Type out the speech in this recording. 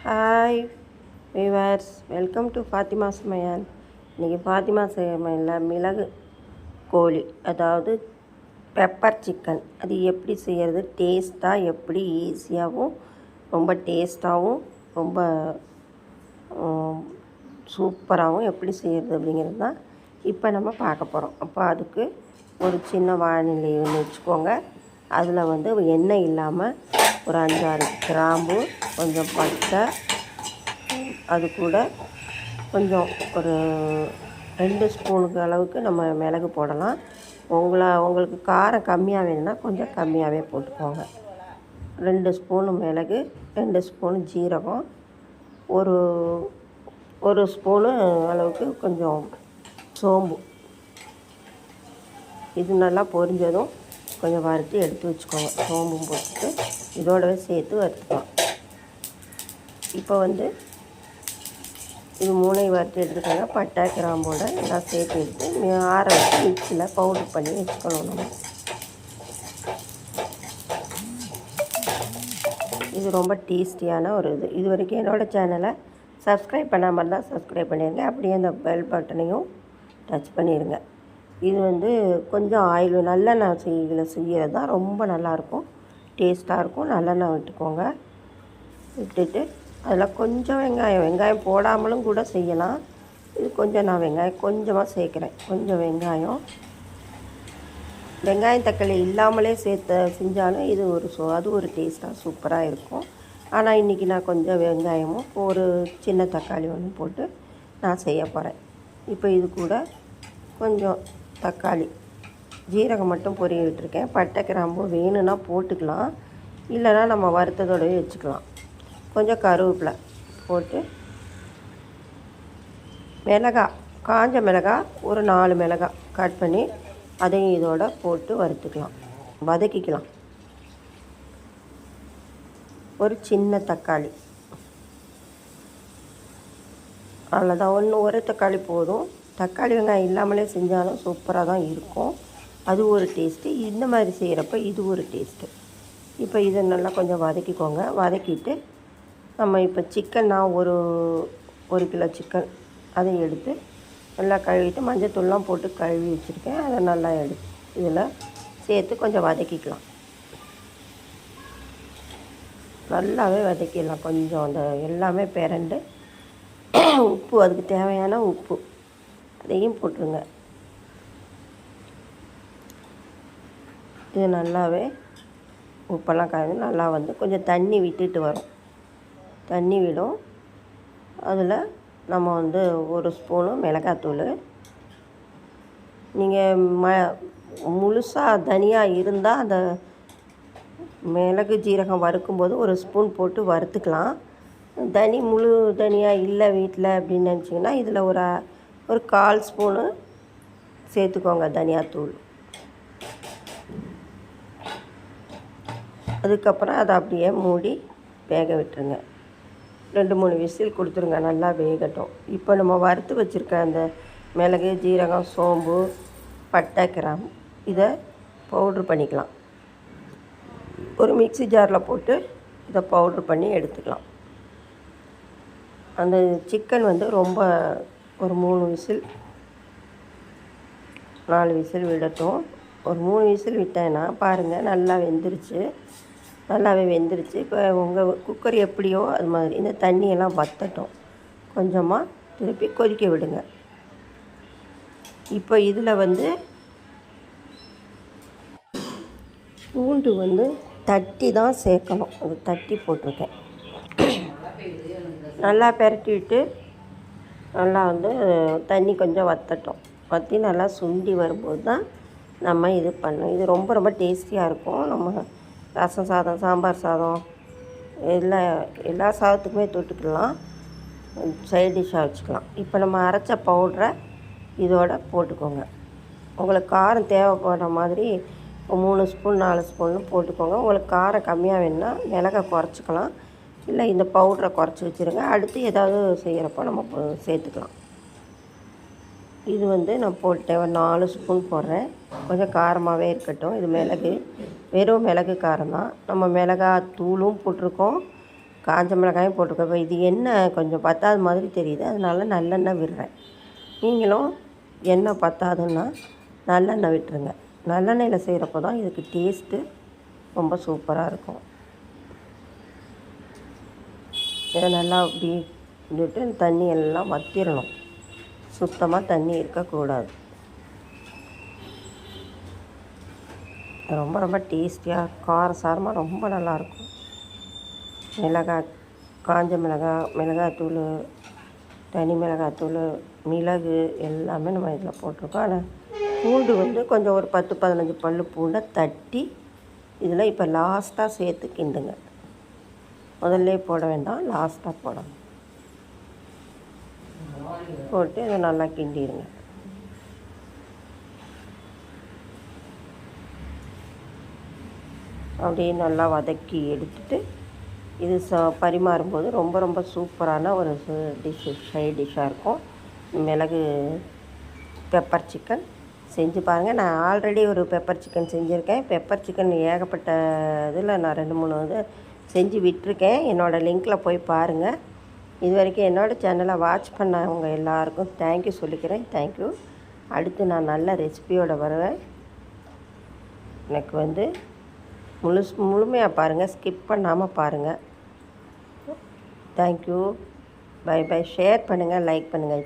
Hi viewers welcome to Fathima சுமையான் இன்றைக்கி ஃபாத்திமா சுமையில் மிளகு கோழி அதாவது பெப்பர் சிக்கன் அது எப்படி செய்கிறது டேஸ்ட்டாக எப்படி ஈஸியாகவும் ரொம்ப டேஸ்ட்டாகவும் ரொம்ப சூப்பராகவும் எப்படி செய்கிறது அப்படிங்கிறது தான் இப்போ நம்ம பார்க்க போகிறோம் அப்போ அதுக்கு ஒரு சின்ன வானிலை ஒன்று வச்சுக்கோங்க. அதில் வந்து எண்ணெய் இல்லாமல் ஒரு அஞ்சாறு கிராம்பு கொஞ்சம் பட்டை அது கூட கொஞ்சம் ஒரு ரெண்டு ஸ்பூனுக்கு அளவுக்கு நம்ம மிளகு போடலாம். உங்களை உங்களுக்கு காரம் கம்மியாக வேணும்னா கொஞ்சம் கம்மியாகவே போட்டுக்கோங்க. ரெண்டு ஸ்பூனு மிளகு ரெண்டு ஸ்பூனு ஜீரகம் ஒரு ஒரு ஸ்பூனு அளவுக்கு கொஞ்சம் சோம்பு. இது நல்லா பொரிஞ்சதும் கொஞ்சம் வறுத்து எடுத்து வச்சுக்கோங்க. சோம்பும் போட்டுட்டு இதோடவே சேர்த்து வறுத்துக்கலாம். இப்போ வந்து இது மூணையும் வறுத்து எடுத்துக்கோங்க பட்டை கிராம்போட எல்லாம் சேர்த்து எடுத்து ஆற வச்சு மிக்சியில் பவுடர் பண்ணி வச்சுக்கணும் நம்ம. இது ரொம்ப டேஸ்டியான ஒரு இது. இது வரைக்கும் என்னோடய சேனலை சப்ஸ்கிரைப் பண்ணாமல் இருந்தால் சப்ஸ்கிரைப் பண்ணிடுங்க அப்படியே அந்த பெல் பட்டனையும் டச் பண்ணிடுங்க இது வந்து கொஞ்சம் ஆயில் நல்லெண்ணெய் செய்யல செய்கிறது தான் ரொம்ப நல்லாயிருக்கும். டேஸ்ட்டாக இருக்கும். நல்லெண்ணெய் விட்டுக்கோங்க. விட்டுட்டு அதில் கொஞ்சம் வெங்காயம் வெங்காயம் போடாமலும் கூட செய்யலாம். இது கொஞ்சம் நான் வெங்காயம் கொஞ்சமாக சேர்க்குறேன். கொஞ்சம் வெங்காயம். வெங்காயம் தக்காளி இல்லாமலே சேர்த்த செஞ்சாலும் இது ஒரு சோ அது ஒரு டேஸ்ட்டாக சூப்பராக இருக்கும். ஆனால் இன்றைக்கி நான் கொஞ்சம் வெங்காயமும் ஒரு சின்ன தக்காளி ஒன்று போட்டு நான் செய்ய போகிறேன் இப்போ இது கூட கொஞ்சம் தக்காளி. ஜீரகம் மட்டும் பொரிய விட்டுருக்கேன். பட்டை கிராம்பு வேணும்னா போட்டுக்கலாம். இல்லைனா நம்ம வறுத்ததோடவே வச்சுக்கலாம். கொஞ்சம் கருவேப்பிலை போட்டு மிளகா காஞ்ச மிளகா ஒரு நாலு மிளகா கட் பண்ணி அதையும் இதோட போட்டு வறுத்துக்கலாம். வதக்கிக்கலாம். ஒரு சின்ன தக்காளி. அவ்வளோதான் ஒன்று ஒரு தக்காளி போதும். தக்காளி வெங்காயம் இல்லாமலே செஞ்சாலும் சூப்பராக தான் இருக்கும். அது ஒரு டேஸ்ட்டு இந்த மாதிரி செய்கிறப்ப இது ஒரு டேஸ்ட்டு இப்போ இதை நல்லா கொஞ்சம் வதக்கிக்கோங்க. வதக்கிட்டு நம்ம இப்போ சிக்கன் நான் ஒரு ஒரு கிலோ சிக்கன் அதை எடுத்து நல்லா கழுவிட்டு மஞ்சத்தூள்லாம் போட்டு கழுவி வச்சுருக்கேன். அதை நல்லா எடுத்து இதில் சேர்த்து கொஞ்சம் வதக்கிக்கலாம். நல்லாவே வதக்கிடலாம். கொஞ்சம் அந்த எல்லாமே பிறண்டு உப்பு அதுக்கு தேவையான உப்பு. அதையும் போட்டுருங்க. இது நல்லாவே உப்பெல்லாம் கலந்து நல்லா வந்து கொஞ்சம் தண்ணி விட்டுட்டு வரும். தண்ணி விடும். அதில் நம்ம வந்து ஒரு ஸ்பூனு மிளகாத்தூள் நீங்கள் ம முழுசாக தனியாக இருந்தால் அந்த மிளகு ஜீரகம் வறுக்கும்போது ஒரு ஸ்பூன் போட்டு வறுத்துக்கலாம். தனி முழு தனியாக இல்லை வீட்டில் அப்படின்னு நினச்சிங்கன்னா இதில் ஒரு ஒரு கால் ஸ்பூனு சேர்த்துக்கோங்க தனியாத்தூள் அதுக்கப்புறம் அதை அப்படியே மூடி வேக விட்டுருங்க. ரெண்டு மூணு விசில் கொடுத்துருங்க நல்லா வேகட்டும். இப்போ நம்ம வறுத்து வச்சுருக்க அந்த மிளகு ஜீரகம் சோம்பு பட்டை கிராம் இதை பவுட்ரு பண்ணிக்கலாம். ஒரு மிக்சி ஜாரில் போட்டு இதை பவுட்ரு பண்ணி எடுத்துக்கலாம். அந்த சிக்கன் வந்து ரொம்ப ஒரு மூணு விசில் நாலு விசில் விடட்டும். ஒரு மூணு விசில் விட்டேன்னா பாருங்கள் நல்லா வெந்துருச்சு. நல்லாவே வெந்துருச்சு. இப்போ உங்கள் குக்கர் எப்படியோ அது மாதிரி இந்த தண்ணியெல்லாம் வத்தட்டும். கொஞ்சமாக திருப்பி கொதிக்க விடுங்க. இப்போ இதில் வந்து பூண்டு வந்து தட்டி தான் சேர்க்கணும். அது தட்டி போட்டிருக்கேன். நல்லா பெரட்டி விட்டு நல்லா வந்து தண்ணி கொஞ்சம் வற்றட்டும் வற்றி நல்லா சுண்டி வரும்போது தான் நம்ம இது பண்ணணும். இது ரொம்ப ரொம்ப டேஸ்டியாக இருக்கும். நம்ம ரசம் சாதம் சாம்பார் சாதம் எல்லா எல்லா சாதத்துக்குமே தொட்டுக்கலாம். சைட் டிஷ்ஷாக வச்சுக்கலாம். இப்போ நம்ம அரைச்ச பவுட்ரை இதோட போட்டுக்கோங்க. உங்களுக்கு காரம் தேவைப்படுற மாதிரி மூணு ஸ்பூன் நாலு ஸ்பூன் போட்டுக்கோங்க. உங்களுக்கு காரம் கம்மியாக வேணுன்னா மிளகை குறைச்சிக்கலாம். இல்லை இந்த பவுட்ரை குறைச்சி வச்சுருங்க. அடுத்து ஏதாவது செய்கிறப்போ நம்ம சேர்த்துக்கலாம். இது வந்து நான் போட்டேன். ஒரு நாலு ஸ்பூன் போடுறேன். கொஞ்சம் காரமாகவே இருக்கட்டும். இது மிளகு. வெறும் மிளகு காரம் தான். நம்ம மிளகா தூளும் போட்டிருக்கோம். காஞ்ச மிளகாயும் போட்டிருக்கோம். இப்போ இது எண்ணெய் கொஞ்சம் பத்தாத மாதிரி தெரியுது. அதனால நல்லெண்ணெய் விடுறேன். நீங்களும் எண்ணெய் பத்தாதுன்னா நல்லெண்ணெய் விட்டுருங்க. நல்லெண்ணெயில் செய்கிறப்போ தான் இதுக்கு டேஸ்ட்டு ரொம்ப சூப்பராக இருக்கும். இதை நல்லா அப்படி விட்டு தண்ணி எல்லாம் வத்திரணும். சுத்தமாக தண்ணி இருக்கக்கூடாது. ரொம்ப ரொம்ப டேஸ்டியாக காரசாரமாக ரொம்ப நல்லாயிருக்கும். மிளகாய் காஞ்ச மிளகாய் மிளகாத்தூள் தனி மிளகாத்தூள் மிளகு எல்லாமே நம்ம இதில் போட்டிருக்கோம். ஆனால் பூண்டு வந்து கொஞ்சம் ஒரு பத்து பதினஞ்சு பல்லு பூண்டை தட்டி இதில் இப்போ லாஸ்ட்டாக சேர்த்து கிண்டுங்க. முதல்ல போட வேண்டாம் லாஸ்ட்டாக போடணும். போட்டு இதை நல்லா கிண்டிடுங்க. அப்படியே நல்லா வதக்கி எடுத்துட்டு இது ச பரிமாறும்போது ரொம்ப ரொம்ப சூப்பரான ஒரு டிஷ்ஷு சைட் டிஷ்ஷாக இருக்கும். மிளகு பெப்பர் சிக்கன் செஞ்சு பாருங்கள் நான் ஆல்ரெடி ஒரு பெப்பர் சிக்கன் செஞ்சுருக்கேன். பெப்பர் சிக்கன் ஏகப்பட்ட இதில் நான் ரெண்டு மூணு இது செஞ்சு விட்டுருக்கேன். என்னோடய லிங்க்கில் போய் பாருங்கள் இது வரைக்கும் என்னோடய சேனலை வாட்ச் பண்ணவங்க எல்லாருக்கும் தேங்க்யூ சொல்லிக்கிறேன். தேங்க்யூ அடுத்து நான் நல்ல ரெசிபியோடு வருவேன். எனக்கு வந்து முழுசு முழுமையாக பாருங்கள் ஸ்கிப் பண்ணாமல் பாருங்கள் thank you bye bye share பண்ணுங்கள் லைக் பண்ணுங்கள்